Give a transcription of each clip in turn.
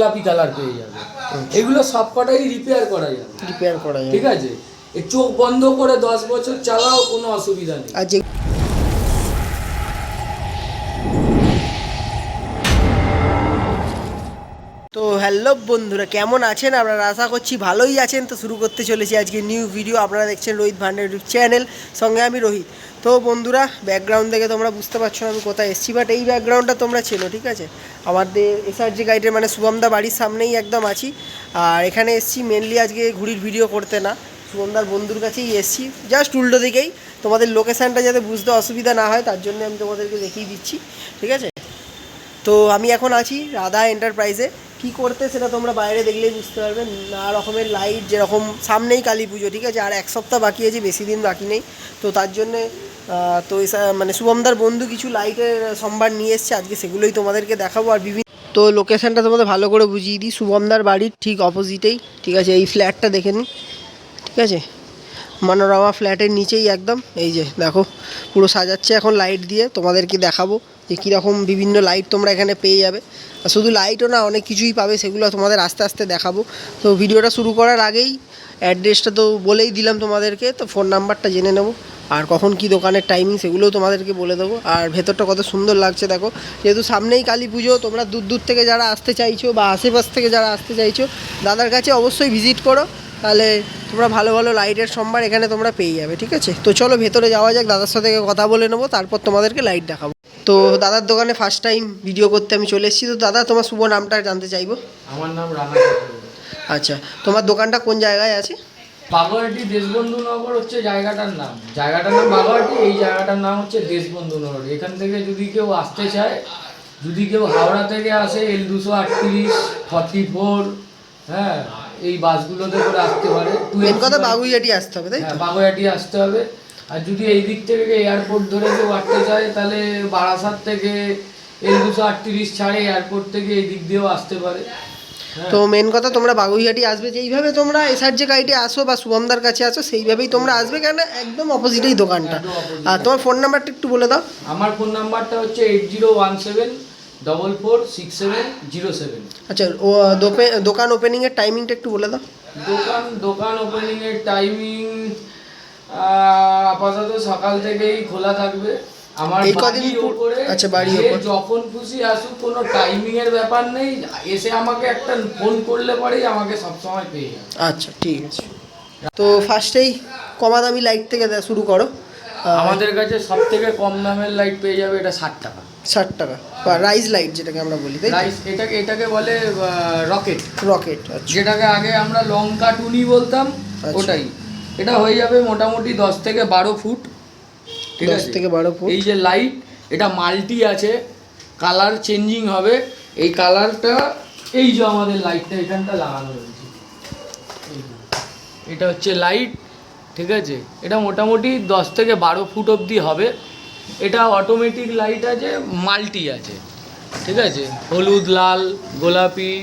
গোলাপি কালার পেয়ে যাবে। এগুলো সব কটাই রিপেয়ার করা যাবে রিপেয়ার করা যায় ঠিক আছে? এই চোখ বন্ধ করে দশ বছর চালাও কোনো অসুবিধা নেই। আর যে তো হ্যালো বন্ধুরা কেমন আছেন? আপনারা আশা করছি ভালোই আছেন। তো শুরু করতে চলেছি আজকে নিউ ভিডিও আপনারা দেখছেন রোহিত ভান্ডার চ্যানেল সঙ্গে আমি রোহিত। তো বন্ধুরা ব্যাকগ্রাউন্ড দেখে তোমরা বুঝতে পারছ আমি কোথায় এসেছি বাট এই ব্যাকগ্রাউন্ডটা তোমরা চেনো, ঠিক আছে? আমাদের এসআরজি গাইডের মানে শুভমদা বাড়ির সামনেই একদম আছি, আর এখানে এসেছি মেনলি আজকে ঘুড়ির ভিডিও করতে না। শুভমদার বন্ধুর কাছেই এসেছি জাস্ট উল্টো দিকেই। তোমাদের লোকেশানটা যাতে বুঝতে অসুবিধা না হয়, তার জন্য আমি তোমাদেরকে দেখিয়ে দিচ্ছি, ঠিক আছে? তো আমি এখন আছি রাধা এন্টারপ্রাইজে কি করতে সেটা তোমরা বাইরে দেখলেই বুঝতে পারবে, নানা রকমের লাইট যেরকম সামনেই কালী পুজো, ঠিক আছে? আর এক সপ্তাহ বাকি আছে, বেশি দিন বাকি নেই। তো তার জন্যে তো মানে শুভমদার বন্ধু কিছু লাইটের সম্ভার নিয়ে এসছে, আজকে সেগুলোই তোমাদেরকে দেখাবো আর বিভিন্ন তো লোকেশানটা তোমাদের ভালো করে বুঝিয়ে দিই। শুভমদার বাড়ির ঠিক অপোজিটেই ঠিক আছে? এই ফ্ল্যাটটা দেখে নিই, ঠিক আছে? মনোরমা ফ্ল্যাটের নিচেই একদম। এই যে, দেখো, পুরো সাজাচ্ছে এখন লাইট দিয়ে। তোমাদেরকে দেখাবো যে কীরকম বিভিন্ন লাইট তোমরা এখানে পেয়ে যাবে। আর শুধু লাইটও না, অনেক কিছুই পাবে, সেগুলো তোমাদের আস্তে আস্তে দেখাবো। তো ভিডিওটা শুরু করার আগেই অ্যাড্রেসটা তো বলেই দিলাম তোমাদেরকে, তো ফোন নাম্বারটা জেনে নেব। আর কখন কি দোকানের টাইমিং সেগুলোও তোমাদেরকে বলে দেবো। আর ভেতরটা কত সুন্দর লাগছে দেখো। যেহেতু সামনেই কালী পুজো তোমরা দূর দূর থেকে যারা আসতে চাইছো বা আশেপাশ থেকে যারা আসতে চাইছো দাদার কাছে অবশ্যই ভিজিট করো। তাহলে তোমরা ভালো ভালো লাইটের সম্ভার এখানে তোমরা পেয়ে যাবে ঠিক আছে? তো চলো ভেতরে যাওয়া যাক দাদার সাথে কথা বলে নেব তারপর তোমাদেরকে লাইট দেখাবো। তো দাদার দোকানে ফার্স্ট টাইম ভিডিও করতে আমি চলে এসেছি। তো দাদা তোমার শুভ নামটা জানতে চাইব? আমার নাম রানা আচ্ছা তোমার দোকানটা কোন জায়গায় আছে? বাগুয়াটি দেশবন্ধু নগর হচ্ছে জায়গাটার নাম জায়গাটার নাম বাগুয়াটি এই জায়গাটার নাম হচ্ছে দেশবন্ধু নগর এখান থেকে যদি কেউ আসতে চায় যদি কেউ হাওড়া থেকে আসে এল দুশো আটত্রিশ ফর্টি ফোর হ্যাঁ এই বাসগুলোতে করে আসতে পারে কথা বাগুইয়াটি আসতে হবে তাই? হ্যাঁ বাগুয়াটি আসতে হবে আর যদি এই দিক থেকে এয়ারপোর্ট ধরে কেউ আসতে চায় তাহলে বারাসাত থেকে এল দুশো আটত্রিশ ছাড়ে এয়ারপোর্ট থেকে এই দিক দিয়েও আসতে পারে। তো মেন কথা তোমরা বাগুইহাটি আসবে যেইভাবে তোমরা এসআর যে গাইডে আসো বা শুভমদার কাছে আসো সেইভাবেই তোমরা আসবে কেন একদম অপোজিটেই দোকানটা। আর তোমার ফোন নাম্বারটা একটু বলে দাও। আমার ফোন নাম্বারটা হচ্ছে eight zero one seven double four six seven zero seven আচ্ছা ও দোকান ওপেনিংয়ের টাইমিংটা একটু বলে দাও। দোকান দোকান ওপেনিং এর টাইমিং আপাতত সকাল থেকেই খোলা থাকবে। আমার এই কদিন আচ্ছা, ওপর। যখন খুশি আসুক কোনো টাইমিং এর ব্যাপার নেই। এসে আমাকে একটা ফোন করলে পরেই আমাকে সবসময় পেয়ে যাবে। আচ্ছা ঠিক আছে। তো ফার্স্টেই কমা দামি লাইট থেকে শুরু করো। আমাদের কাছে সব থেকে কম দামের লাইট পেয়ে যাবে এটা ষাট টাকা। ষাট টাকা। বা রাইস লাইট যেটাকে আমরা বলি তাই রাইস এটাকে এটাকে বলে রকেট রকেট আচ্ছা। যেটাকে আগে আমরা লঙ্কা টুনি বলতাম আচ্ছা। ওটাই। এটা হয়ে যাবে মোটামুটি দশ থেকে বারো ফুট। ঠিক আছে। থেকে বারো ফুট। এই যে লাইট এটা মাল্টি আছে। কালার চেঞ্জিং হবে। এই কালারটা এই যে আমাদের লাইটটা এখানটা লাগানো রয়েছে। এটা হচ্ছে লাইট ঠিক আছে? এটা মোটামুটি দশ থেকে বারো ফুট অবধি হবে। এটা অটোমেটিক লাইট আছে মাল্টি আছে। ঠিক আছে? হলুদ লাল গোলাপি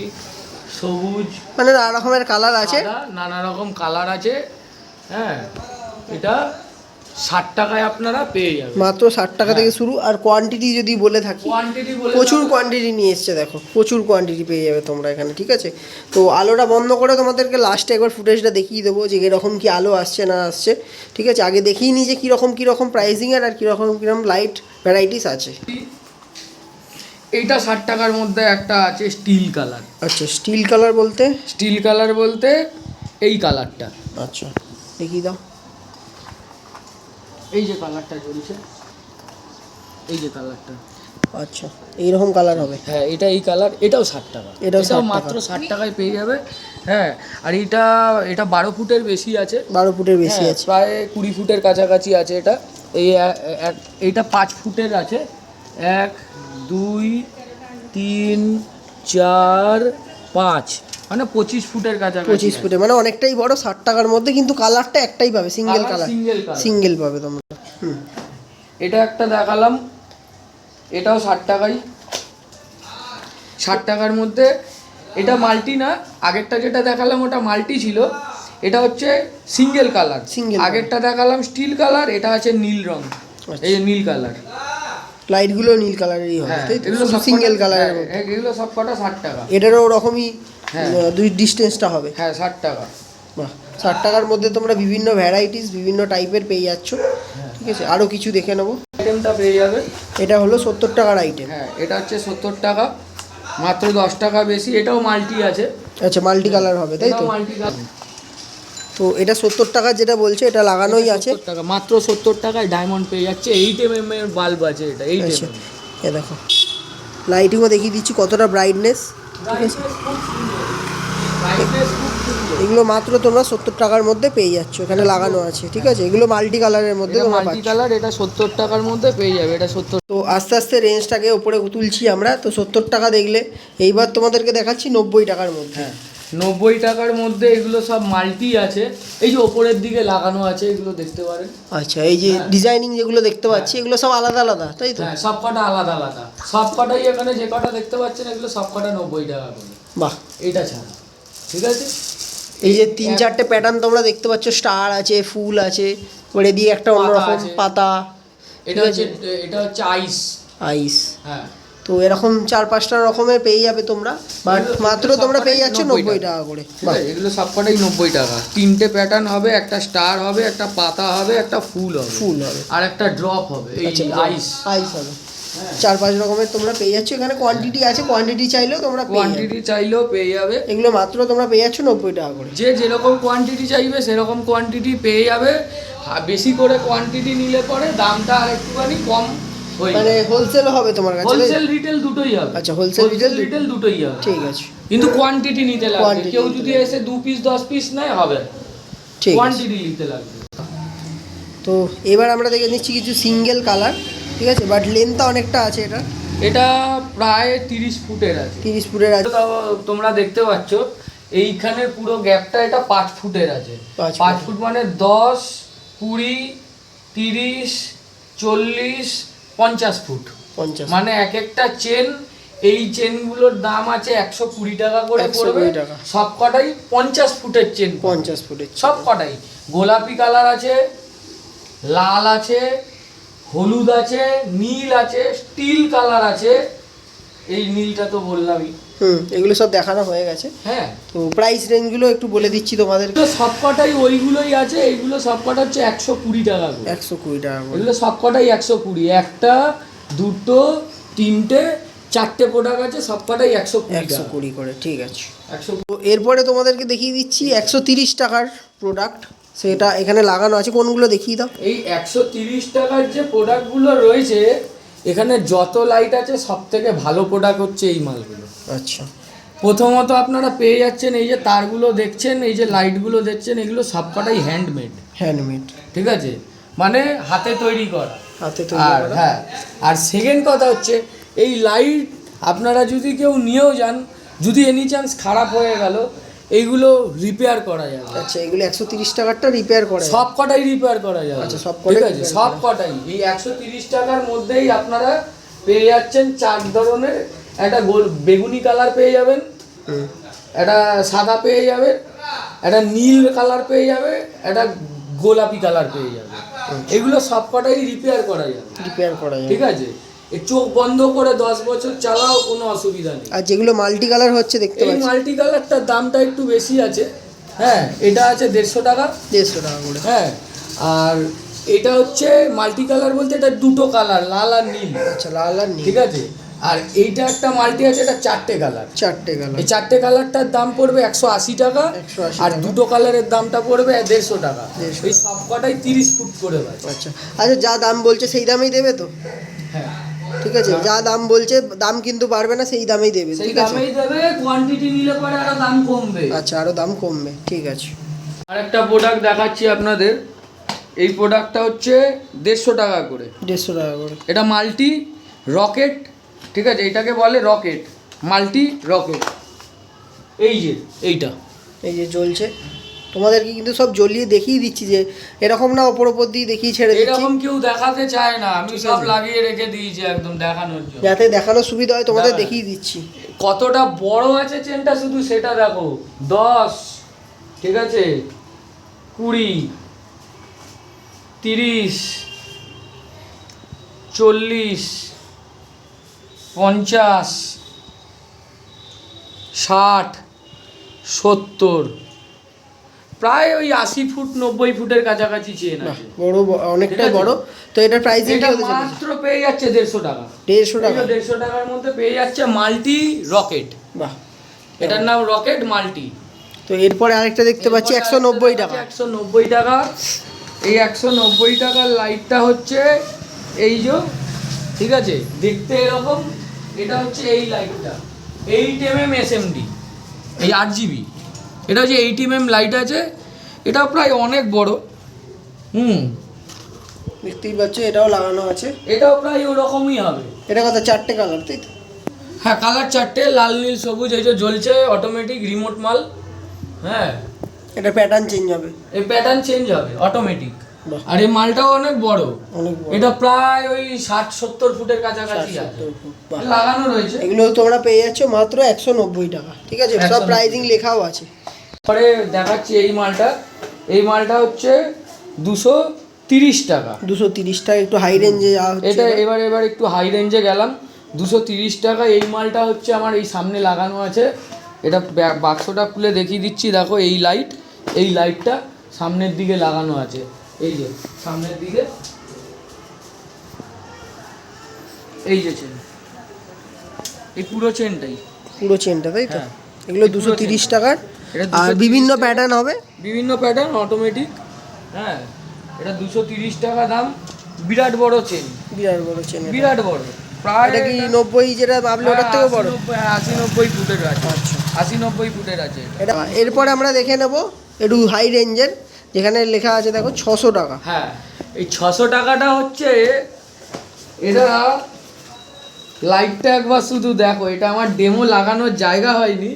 সবুজ। মানে নানা রকমের কালার আছে। নানা রকম কালার আছে। হ্যাঁ এটা ষাট টাকায় আপনারা পেয়ে যাবেন। মাত্র ষাট টাকা থেকে শুরু আর কোয়ান্টিটি যদি বলে থাকি কোয়ান্টিটি প্রচুর কোয়ান্টিটি নিয়ে এসছে দেখো প্রচুর কোয়ান্টিটি পেয়ে যাবে তোমরা এখানে ঠিক আছে? তো আলোটা বন্ধ করে তোমাদেরকে লাস্টে একবার ফুটেজটা দেখিয়ে দেবো যে কীরকম কি আলো আসছে না আসছে ঠিক আছে? আগে দেখিয়ে নিই যে কীরকম কীরকম প্রাইসিংয়ের আর কীরকম কীরকম লাইট ভ্যারাইটিস আছে। এইটা ষাট টাকার মধ্যে একটা আছে স্টিল কালার আচ্ছা স্টিল কালার বলতে? স্টিল কালার বলতে এই কালারটা আচ্ছা দেখিয়ে দাও। এই যে কালারটা জ্বলছে। এই যে কালারটা আচ্ছা এইরকম কালার হবে? হ্যাঁ এটা এই কালার এটাও ষাট টাকা। এটাও 60 মাত্র ষাট টাকায় পেয়ে যাবে। হ্যাঁ আর এটা এটা বারো ফুটের বেশি আছে। বারো ফুটের বেশি হ্যাঁ, আছে। প্রায় কুড়ি ফুটের কাছাকাছি আছে এটা। এই এ- এক- এইটা পাঁচ ফুটের আছে। এক দুই তিন চার পাঁচ। মানে পঁচিশ ফুটের কাছাকাছি পঁচিশ। ফুটে মানে অনেকটাই বড় ষাট টাকার মধ্যে কিন্তু কালারটা একটাই পাবে সিঙ্গেল কালার single সিঙ্গেল পাবে তোমরা। হুম। এটা একটা দেখালাম এটাও ষাট টাকাই। ষাট টাকার মধ্যে এটা মাল্টি না আগেরটা যেটা দেখালাম ওটা মাল্টি ছিল এটা হচ্ছে সিঙ্গেল কালার। Single আগেরটা দেখালাম স্টিল কালার এটা আছে নীল রং এই যে নীল কালার। লাইটগুলো নীল কালারেরই হবে হ্যাঁ তাই তো? সিঙ্গেল কালারের হ্যাঁ, এগুলো সব কটা ষাট টাকা। এটারও ওরকমই হ্যাঁ। দুই ডিস্টেন্সটা হবে। হ্যাঁ ষাট টাকা। বাহ ষাট টাকার মধ্যে তোমরা বিভিন্ন ভ্যারাইটিস বিভিন্ন টাইপের পেয়ে যাচ্ছ। হ্যাঁ। ঠিক আছে আরও কিছু দেখে নেব। আইটেমটা পেয়ে যাবে। এটা হলো সত্তর টাকার আইটেম হ্যাঁ এটা হচ্ছে সত্তর টাকা। মাত্র দশ টাকা বেশি। এটাও মাল্টি আছে। আচ্ছা মাল্টি কালার হবে তাই তো? মাল্টি তো এটা সত্তর টাকা যেটা বলছে এটা লাগানোই আছে। টাকা মাত্র সত্তর টাকায় ডায়মন্ড পেয়ে যাচ্ছে। এইট এম এম এর বাল্ব আছে এটা এইট আচ্ছা। এম এ। দেখো। লাইটিংও দেখিয়ে দিচ্ছি কতটা ব্রাইটনেস ঠিক আছে? এগুলো মাত্র তোমরা সত্তর টাকার মধ্যে পেয়ে যাচ্ছ এখানে লাগানো আছে ঠিক আছে? এগুলো মাল্টি কালারের মধ্যে মাল্টি কালার এটা সত্তর টাকার মধ্যে পেয়ে যাবে এটা সত্তর তো আস্তে আস্তে রেঞ্জটাকে ওপরে তুলছি আমরা তো সত্তর টাকা দেখলে এইবার তোমাদেরকে দেখাচ্ছি নব্বই টাকার মধ্যে। হ্যাঁ। নব্বই টাকার মধ্যে এগুলো সব মাল্টি আছে। এই যে ওপরের দিকে লাগানো আছে এগুলো দেখতে পারেন। আচ্ছা এই যে ডিজাইনিং যেগুলো দেখতে পাচ্ছি এগুলো সব আলাদা আলাদা তাই তো? হ্যাঁ সব কটা আলাদা আলাদা। সব কটাই এখানে যে কটা দেখতে পাচ্ছেন এগুলো সব কটা নব্বই টাকা করে। বাহ। এটা ছাড়া। ঠিক আছে? এই যে তিন চারটে প্যাটার্ন তোমরা দেখতে পাচ্ছ স্টার আছে ফুল আছে ওরে দিয়ে একটা অন্যরকম পাতা। এটা হচ্ছে এটা হচ্ছে আইস আইস হ্যাঁ। তো এরকম চার পাঁচটা রকমের পেয়ে যাবে তোমরা বাট মাত্র তোমরা পেয়ে যাচ্ছ নব্বই টাকা। করে। এগুলো সব কটাই নব্বই টাকা। তিনটে প্যাটার্ন হবে একটা স্টার হবে একটা পাতা হবে একটা ফুল হবে। ফুল হবে। আর একটা ড্রপ হবে আচ্ছা আইস আইস হবে। চার পাঁচ রকমের তোমরা পেয়ে যাচ্ছ এখানে কোয়ান্টিটি আছে কোয়ান্টিটি চাইলেও তোমরা কোয়ান্টিটি চাইলেও পেয়ে যাবে। এগুলো মাত্র তোমরা পেয়ে যাচ্ছ নব্বই টাকা করে। যে যেরকম কোয়ান্টিটি চাইবে সেরকম কোয়ান্টিটি পেয়ে যাবে। বেশি করে কোয়ান্টিটি নিলে পরে দামটা আর একটুখানি কম মানে হোলসেল হবে তোমার কাছে হোলসেল রিটেল দুটোই হবে। আচ্ছা, retail দু- রিটেল দুটোই হবে। ঠিক আছে। কিন্তু কোয়ান্টিটি নিতে লাগবে। কেউ যদি এসে দু পিস দশ পিস নেয় হবে। ঠিক কোয়ান্টিটি নিতে লাগবে। তো এবার আমরা দেখে নিচ্ছি কিছু সিঙ্গেল কালার ঠিক আছে? বাট লেন্থটা অনেকটা আছে এটা এটা প্রায় তিরিশ ফুটের আছে। তিরিশ ফুটের আছে। তোমরা দেখতে পাচ্ছ এইখানে পুরো গ্যাপটা এটা পাঁচ ফুটের আছে। পাঁচ। ফুট মানে দশ কুড়ি তিরিশ চল্লিশ পঞ্চাশ ফুট। পঞ্চাশ মানে এক একটা চেন এই চেনগুলোর দাম আছে একশো কুড়ি টাকা করে পড়বে। সব কটাই পঞ্চাশ ফুটের চেন পঞ্চাশ ফুটের সব কটাই। গোলাপি কালার আছে লাল আছে হলুদ আছে নীল আছে স্টিল কালার আছে। এই নীলটা তো বললামই। হুম এগুলো সব দেখানো হয়ে গেছে। হ্যাঁ। তো প্রাইস রেঞ্জগুলো একটু বলে দিচ্ছি তোমাদের। এগুলো সব কটাই ওইগুলোই আছে এইগুলো সব কটা হচ্ছে একশো কুড়ি টাকা করে। একশো কুড়ি টাকা করে। এগুলো সব কটাই একশো কুড়ি। একটা দুটো তিনটে চারটে প্রোডাক্ট আছে সব কটাই একশো একশো কুড়ি করে ঠিক আছে। একশো এরপরে তোমাদেরকে দেখিয়ে দিচ্ছি একশো তিরিশ টাকার প্রোডাক্ট সেটা এখানে লাগানো আছে কোনগুলো দেখিয়ে দাও। এই একশো তিরিশ টাকার যে প্রোডাক্টগুলো রয়েছে এখানে যত লাইট আছে সব থেকে ভালো প্রোডাক্ট হচ্ছে এই মালগুলো। আচ্ছা। প্রথমত আপনারা পেয়ে যাচ্ছেন এই যে তারগুলো দেখছেন এই যে লাইটগুলো দেখছেন এগুলো সবকটাই হ্যান্ডমেড হ্যান্ডমেড ঠিক আছে? মানে হাতে তৈরি করা। হাতে তৈরি আর করা। হ্যাঁ আর সেকেন্ড কথা হচ্ছে এই লাইট আপনারা যদি কেউ নিয়েও যান যদি এনি চান্স খারাপ হয়ে গেল এইগুলো রিপেয়ার করা যাবে আচ্ছা এগুলো একশো তিরিশ টাকারটা রিপেয়ার করে সব কটাই রিপেয়ার করা যাবে আচ্ছা, সব ঠিক আছে সব কটাই এই একশো তিরিশ টাকার মধ্যেই আপনারা পেয়ে যাচ্ছেন চার ধরনের। একটা গোল বেগুনি কালার পেয়ে যাবেন একটা সাদা পেয়ে যাবে একটা নীল কালার পেয়ে যাবে একটা গোলাপি কালার পেয়ে যাবে। এগুলো সব কটাই রিপেয়ার করা যাবে রিপেয়ার করা যায়। ঠিক আছে? চোখ বন্ধ করে দশ বছর চালাও কোনো অসুবিধা নেই। আর যেগুলো মাল্টি কালার হচ্ছে দেখতে এই পাচ্ছি। মাল্টি কালারটার দামটা একটু বেশি আছে। হ্যাঁ এটা আছে দেড়শো টাকা। দেড়শো টাকা করে। হ্যাঁ আর এটা হচ্ছে মাল্টি কালার বলতে এটা দুটো কালার লাল আর নীল। আচ্ছা লাল আর নীল। ঠিক আছে? আর এইটা একটা মাল্টি আছে এটা চারটে কালার। চারটে কালার। এই চারটে কালারটার দাম পড়বে একশো আশি টাকা। 180 আর টাকা। দুটো কালারের দামটা পড়বে দেড়শো টাকা। 150 এই সব কটাই তিরিশ ফুট করে আচ্ছা আচ্ছা যা দাম বলছে সেই দামেই দেবে তো? হ্যাঁ। ঠিক আছে যা দাম বলছে দাম কিন্তু বাড়বে না সেই দামেই দেবে সেই ঠিক আছে? দামেই দেবে কোয়ান্টিটি নিলে পরে আরও দাম কমবে। আচ্ছা আরও দাম কমবে ঠিক আছে। আরেকটা প্রোডাক্ট দেখাচ্ছি আপনাদের। এই প্রোডাক্টটা হচ্ছে দেড়শো টাকা করে। দেড়শো টাকা করে। এটা মাল্টি রকেট ঠিক আছে? এটাকে বলে রকেট মাল্টি রকেট। এই যে এইটা। এই যে জ্বলছে। তোমাদেরকে কিন্তু সব জ্বলিয়ে দেখিয়ে দিচ্ছি যে এরকম না ওপর ওপর দিয়ে দেখিয়ে ছেড়ে দিচ্ছি। এরকম কেউ দেখাতে চায় না। আমি সব লাগিয়ে রেখে দিয়েছি একদম দেখানোর জন্য। যাতে দেখানোর সুবিধা হয় তোমাদের। দেখিয়ে দিচ্ছি। কতটা বড় আছে চেনটা শুধু সেটা দেখো। দশ ঠিক আছে? কুড়ি তিরিশ চল্লিশ পঞ্চাশ ষাট সত্তর প্রায় ওই আশি ফুট নব্বই ফুটের কাছাকাছি চেন আছে। বড় ঠিক বড়। তো এটার প্রাইসিং এটা কি হতে মাত্র পেয়ে যাচ্ছে দেড়শো টাকা। দেড়শো টাকা। দেড়শো টাকার মধ্যে পেয়ে যাচ্ছে মাল্টি রকেট। বাহ। এটার নাম রকেট মাল্টি। তো এরপরে আরেকটা দেখতে পাচ্ছি একশো নব্বই টাকা। একশো নব্বই টাকা। এই একশো নব্বই টাকার লাইটটা হচ্ছে এই যে ঠিক আছে? দেখতে এরকম এটা হচ্ছে এই লাইটটা eight M M S M D এই আট জিবি এটা যে এইট এম লাইট আছে এটা প্রায় অনেক বড়। হুম। দেখতেই পাচ্ছ এটাও লাগানো আছে। এটাও প্রায় ওরকমই হবে। এটা কথা চারটে কালার তাই তো? হ্যাঁ কালার চারটে লাল নীল সবুজ এই যে জ্বলছে অটোমেটিক রিমোট মাল। হ্যাঁ। এটা প্যাটার্ন চেঞ্জ হবে। এই প্যাটার্ন চেঞ্জ হবে অটোমেটিক আর এই মালটাও অনেক বড়। অনেক এটা প্রায় ওই ষাট সত্তর ফুটের কাছাকাছি। লাগানো রয়েছে। এগুলো তোমরা পেয়ে যাচ্ছ মাত্র একশো নব্বই টাকা ঠিক আছে? সব প্রাইজিং লেখাও আছে। পরে দেখাচ্ছি এই মালটা। এই মালটা হচ্ছে দুশো তিরিশ টাকা। দুশো তিরিশ টাকা একটু হাই রেঞ্জে এটা এবার। এবার একটু হাই রেঞ্জে গেলাম। দুশো তিরিশ টাকা এই মালটা হচ্ছে আমার এই সামনে লাগানো আছে। এটা বাক্সটা খুলে দেখিয়ে দিচ্ছি। দেখো এই লাইট এই লাইটটা সামনের দিকে লাগানো আছে। এই যে সামনের দিকে। এই যে চেন এই পুরো চেনটাই পুরো চেনটা তাই তো? হ্যাঁ। এগুলো দুশো তিরিশ। টাকার। আর বিভিন্ন প্যাটার্ন হবে। বিভিন্ন প্যাটার্ন অটোমেটিক হ্যাঁ। এটা দুশো তিরিশ টাকা দাম। বিরাট বড় চেন বিরাট বড় চেন বিরাট বড়। প্রায় এটা কি নব্বই যেটা ভাবলে ওটার হ্যাঁ, থেকেও বড়? হ্যাঁ, আশি নব্বই ফুটের আছে। আচ্ছা। আশি নব্বই ফুটের আছে। এটা। এরপরে আমরা দেখে নেব একটু হাই রেঞ্জের যেখানে লেখা আছে দেখো ছশো টাকা। হ্যাঁ এই ছশো টাকাটা হচ্ছে এটা লাইটটা একবার শুধু দেখো এটা আমার ডেমো লাগানোর জায়গা হয়নি।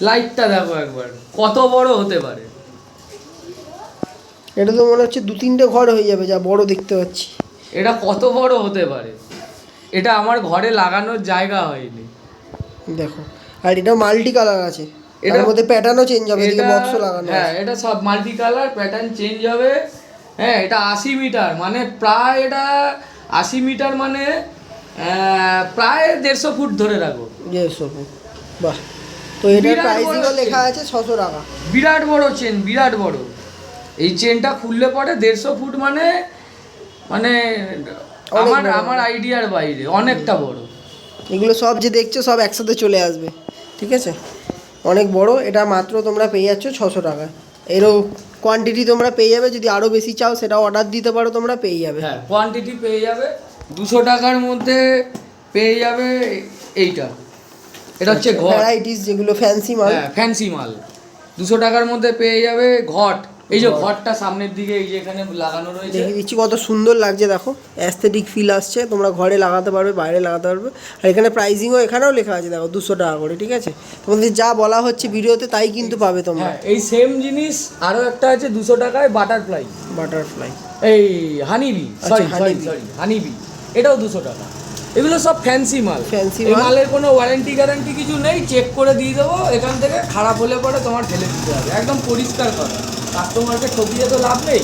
লাইটটা দেখো একবার। কত বড় হতে পারে? এটা তো মনে হচ্ছে দু তিনটে ঘর হয়ে যাবে যা বড় দেখতে পাচ্ছি। এটা কত বড় হতে পারে? এটা আমার ঘরে লাগানোর জায়গা হয়নি। দেখো আর এটা মাল্টি কালার আছে। এটার মধ্যে প্যাটার্নও চেঞ্জ হবে এদিকে এটা- বক্সও লাগানো হ্যাঁ এটা সব মাল্টি কালার প্যাটার্ন চেঞ্জ হবে। হ্যাঁ এটা আশি মিটার মানে প্রায় এটা আশি মিটার মানে প্রায় দেড়শো ফুট ধরে রাখো। যে সবু বাহ। তো এটার প্রাইসিংও লেখা আছে ছশো টাকা। বিরাট বড় চেন বিরাট বড়। এই চেনটা খুললে পরে দেড়শো ফুট মানে মানে আমার আমার আইডিয়ার বাইরে অনেকটা বড়। এগুলো সব যে দেখছ সব একসাথে চলে আসবে ঠিক আছে? অনেক বড় এটা মাত্র তোমরা পেয়ে যাচ্ছ ছশো টাকা। এরও কোয়ান্টিটি তোমরা পেয়ে যাবে যদি আরও বেশি চাও সেটা অর্ডার দিতে পারো তোমরা পেয়ে যাবে। হ্যাঁ কোয়ান্টিটি পেয়ে যাবে। দুশো টাকার মধ্যে পেয়ে যাবে এইটা। এটা হচ্ছে ঘট। ভ্যারাইটিস যেগুলো ফ্যান্সি মাল হ্যাঁ ফ্যান্সি মাল দুশো টাকার মধ্যে পেয়ে যাবে ঘট। এই যে ঘরটা সামনের দিকে এই যে এখানে লাগানো রয়েছে। দেখে দিচ্ছি কত সুন্দর লাগছে দেখো। অ্যাস্থেটিক ফিল আসছে। তোমরা ঘরে লাগাতে পারবে বাইরে লাগাতে পারবে। আর এখানে প্রাইসিংও এখানেও লেখা আছে দেখো দুশো টাকা করে ঠিক আছে? তোমাদের যা বলা হচ্ছে ভিডিওতে তাই কিন্তু পাবে তোমরা। হ্যাঁ এই সেম জিনিস আরও একটা আছে দুশো টাকায় বাটারফ্লাই বাটারফ্লাই এই honeybee sorry sorry sorry honeybee এটাও দুশো টাকা। এগুলো সব ফ্যান্সি মাল। ফ্যান্সি মালের কোনো ওয়ারেন্টি গ্যারান্টি কিছু নেই চেক করে দিয়ে দেবো এখান থেকে খারাপ হলে পরে তোমার ফেলে দিতে হবে। একদম পরিষ্কার কথা। কাস্টমারকে ঠকিয়ে তো লাভ নেই।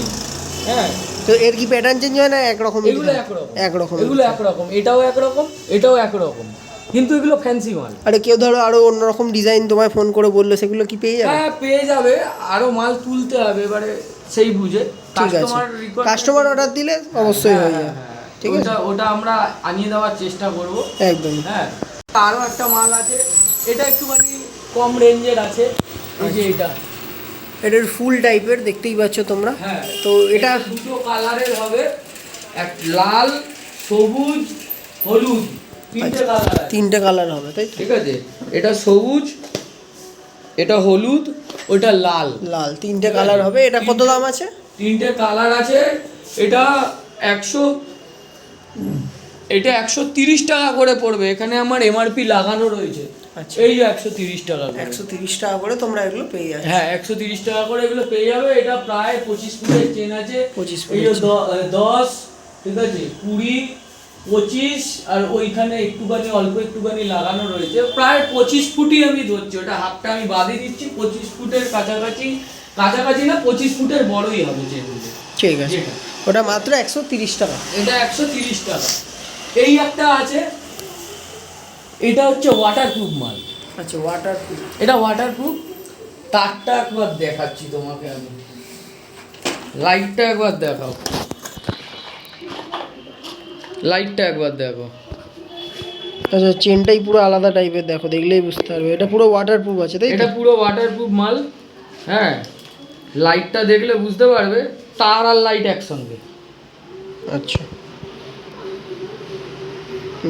হ্যাঁ। তো এর কি প্যাটার্ন চেঞ্জ হয় না একরকম? এগুলো একরকম। একরকম। এগুলো একরকম। এটাও একরকম এটাও একরকম। কিন্তু এগুলো ফ্যান্সি মাল। আরে কেউ ধরো আরও অন্যরকম ডিজাইন তোমায় ফোন করে বলল সেগুলো কি পেয়ে যাবে? হ্যাঁ পেয়ে যাবে। আরও মাল তুলতে হবে এবারে সেই বুঝে। ঠিক আছে। কাস্টমার অর্ডার দিলে অবশ্যই হয়ে যাবে হ্যাঁ, হ্যাঁ, ঠিক ওটা ওটা আমরা আনিয়ে দেওয়ার চেষ্টা করব। একদম হ্যাঁ আরও একটা মাল আছে। এটা একটুখানি কম রেঞ্জের আছে। এই যে এটা। এটার ফুল টাইপের দেখতেই পাচ্ছ তোমরা। হ্যাঁ। তো এটা দুটো কালারের হবে। এক লাল সবুজ হলুদ। তিনটে আচ্ছা। কালার তিনটে কালার হবে তাই ঠিক আছে? এটা সবুজ এটা হলুদ ওটা লাল। লাল তিনটে কালার হবে। এটা কত দাম আছে? তিনটে কালার আছে। এটা একশো এটা একশো তিরিশ টাকা করে পড়বে এখানে আমার এমআরপি লাগানো রয়েছে। আচ্ছা। এই একশো তিরিশ টাকা করে। একশো তিরিশ টাকা করে তোমরা এগুলো পেয়ে যাবে হ্যাঁ একশো তিরিশ টাকা করে এগুলো পেয়ে যাবে এটা প্রায় পঁচিশ ফুটের চেন আছে। 25 এই যে দশ ঠিক আছে কুড়ি পঁচিশ আর ওইখানে একটুখানি অল্প একটুখানি লাগানো রয়েছে। প্রায় পঁচিশ ফুটই আমি ধরছি ওটা হাফটা আমি বাদে দিচ্ছি পঁচিশ ফুটের কাছাকাছি কাছাকাছি না পঁচিশ ফুটের বড়ই হবে চেনগুলো ঠিক আছে। ওটা মাত্র একশো তিরিশ টাকা। এটা একশো তিরিশ টাকা। এই একটা আছে এটা হচ্ছে ওয়াটারপ্রুফ মাল। আচ্ছা ওয়াটার এটা ওয়াটারপ্রুফ তারটা একবার দেখাচ্ছি তোমাকে আমি। লাইটটা একবার দেখাও। লাইটটা একবার দেখো। আচ্ছা চেনটাই পুরো আলাদা টাইপের দেখো দেখলেই বুঝতে পারবে। এটা পুরো ওয়াটার প্রুফ আছে তাই? এটা পুরো ওয়াটারপ্রুফ মাল হ্যাঁ। লাইটটা দেখলে বুঝতে পারবে তার আর লাইট একসঙ্গে। আচ্ছা।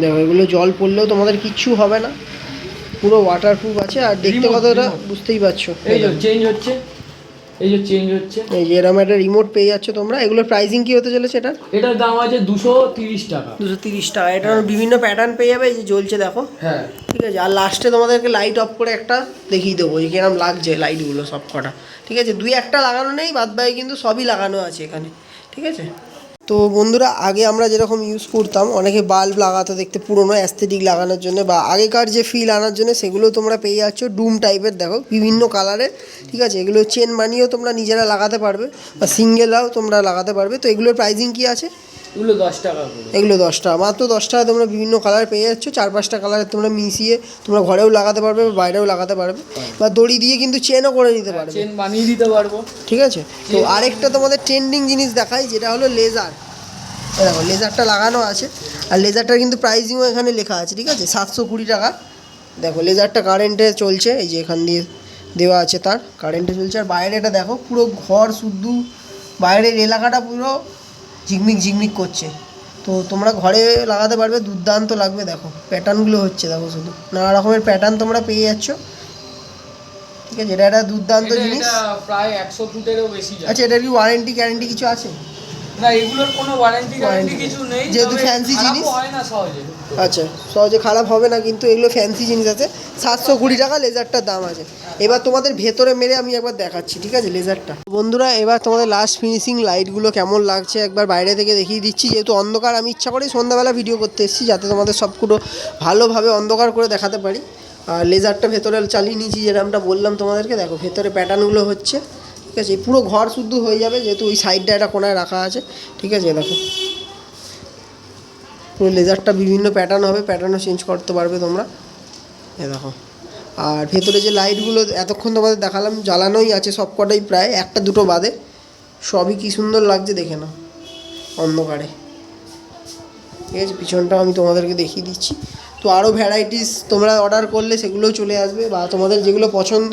দেখো এগুলো জল পড়লেও তোমাদের কিচ্ছু হবে না। পুরো ওয়াটার প্রুফ আছে আর দেখতে কতটা বুঝতেই পারছ। এই যে চেঞ্জ হচ্ছে এই যে চেঞ্জ হচ্ছে। এই যে এরকম একটা রিমোট পেয়ে যাচ্ছ তোমরা এগুলোর প্রাইসিং কি হতে চলেছে এটা এটার দাম আছে দুশো তিরিশ টাকা। দুশো তিরিশ টাকা এটার বিভিন্ন প্যাটার্ন পেয়ে যাবে এই যে জ্বলছে দেখো। হ্যাঁ। ঠিক আছে আর লাস্টে তোমাদেরকে লাইট অফ করে একটা দেখিয়ে দেবো যে কিরম লাগছে লাইটগুলো সব কটা ঠিক আছে দুই একটা লাগানো নেই বাদ বাকি কিন্তু সবই লাগানো আছে এখানে। ঠিক আছে? তো বন্ধুরা, আগে আমরা যেরকম ইউজ করতাম, অনেকে বাল্ব লাগাতো দেখতে পুরোনো অ্যাস্থেটিক লাগানোর জন্য বা আগেকার যে ফিল আনার জন্য, সেগুলো তোমরা পেয়ে যাচ্ছ। ডুম টাইপের দেখো, বিভিন্ন কালারের ঠিক আছে? এগুলো চেন বানিয়েও তোমরা নিজেরা লাগাতে পারবে বা সিঙ্গেলাও তোমরা লাগাতে পারবে। তো এগুলোর প্রাইজিং কী আছে? এগুলো দশ টাকা করে। এগুলো দশ টাকা। মাত্র দশ টাকা তোমরা বিভিন্ন কালার পেয়ে যাচ্ছ। চার পাঁচটা কালারের তোমরা মিশিয়ে তোমরা ঘরেও লাগাতে পারবে বা বাইরেও লাগাতে পারবে বা দড়ি দিয়ে কিন্তু চেনও করে নিতে পারবে। চেন বানিয়ে দিতে পারব। ঠিক আছে? তো আরেকটা তোমাদের ট্রেন্ডিং জিনিস দেখাই যেটা হলো লেজার দেখো লেজারটা লাগানো আছে। আর লেজারটার কিন্তু প্রাইসিংও এখানে লেখা আছে ঠিক আছে? সাতশো কুড়ি টাকা। দেখো লেজারটা কারেন্টে চলছে এই যে এখান দিয়ে দেওয়া আছে তার কারেন্টে চলছে। আর বাইরেটা দেখো পুরো ঘর শুদ্ধ বাইরের এলাকাটা পুরো ঝিকমিক ঝিকমিক করছে। তো তোমরা ঘরে লাগাতে পারবে দুর্দান্ত লাগবে দেখো। প্যাটার্নগুলো হচ্ছে দেখো শুধু। নানা রকমের প্যাটার্ন তোমরা পেয়ে যাচ্ছ। ঠিক আছে এটা একটা দুর্দান্ত জিনিস। প্রায় একশো ফুটেরও বেশি আচ্ছা এটার কি ওয়ারেন্টি গ্যারেন্টি কিছু আছে? না এগুলোর কোনো ওয়ারেন্টি গ্যারান্টি কিছু নেই যেহেতু খারাপও জিনিস। হয় না সহজে। আচ্ছা সহজে খারাপ হবে না কিন্তু এগুলো ফ্যান্সি জিনিস আছে। সাতশো কুড়ি টাকা লেজারটার দাম আছে। এবার তোমাদের ভেতরে মেরে আমি একবার দেখাচ্ছি ঠিক আছে লেজারটা বন্ধুরা এবার তোমাদের লাস্ট ফিনিশিং লাইটগুলো কেমন লাগছে একবার বাইরে থেকে দেখিয়ে দিচ্ছি। যেহেতু অন্ধকার আমি ইচ্ছা করেই সন্ধ্যাবেলা ভিডিও করতে এসেছি যাতে তোমাদের সবগুলো ভালোভাবে অন্ধকার করে দেখাতে পারি। আর লেজারটা ভেতরে চালিয়ে নিয়েছি যেরকমটা বললাম তোমাদেরকে দেখো ভেতরে প্যাটার্নগুলো হচ্ছে। ঠিক আছে পুরো ঘর শুদ্ধ হয়ে যাবে, যেহেতু ওই সাইডটা একটা কোনায় রাখা আছে। ঠিক আছে, দেখো। পুরো লেজারটা বিভিন্ন প্যাটার্ন হবে প্যাটার্নও চেঞ্জ করতে পারবে তোমরা। এ দেখো। আর ভেতরে যে লাইটগুলো এতক্ষণ তোমাদের দেখালাম, জ্বালানোই আছে সব কটাই প্রায়, একটা দুটো বাদে। সবই কি সুন্দর লাগছে দেখে নাও, অন্ধকারে। ঠিক আছে, পিছনটাও আমি তোমাদেরকে দেখিয়ে দিচ্ছি। তো আরও ভ্যারাইটিস তোমরা অর্ডার করলে সেগুলোও চলে আসবে বা তোমাদের যেগুলো পছন্দ,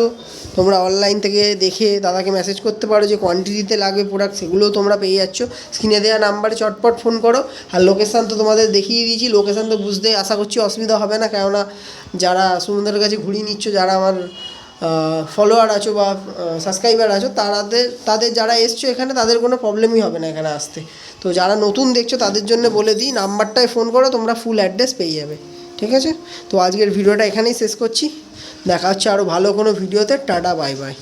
তোমরা অনলাইন থেকে দেখে দাদাকে মেসেজ করতে পারো যে কোয়ান্টিটিতে লাগবে প্রোডাক্ট সেগুলোও তোমরা পেয়ে যাচ্ছ। স্ক্রিনে দেওয়া নাম্বারে চটপট ফোন করো। আর লোকেশান তো তোমাদের দেখিয়ে দিয়েছি লোকেশান তো বুঝতে আশা করছি অসুবিধা হবে না, কেননা যারা সুন্দরের কাছে ঘুরিয়ে নিচ্ছ, যারা আমার ফলোয়ার আছো বা সাবস্ক্রাইবার আছো তাদের তাদের যারা এসছো এখানে, তাদের কোনো প্রবলেমই হবে না এখানে আসতে। তো যারা নতুন দেখছ, তাদের জন্য বলে দিই নাম্বারটায় ফোন করো, তোমরা ফুল অ্যাড্রেস পেয়ে যাবে। ঠিক আছে? তো আজকের ভিডিওটা এখানেই শেষ করছি। দেখা হচ্ছে আরও ভালো কোনো ভিডিওতে। Tata, bye bye.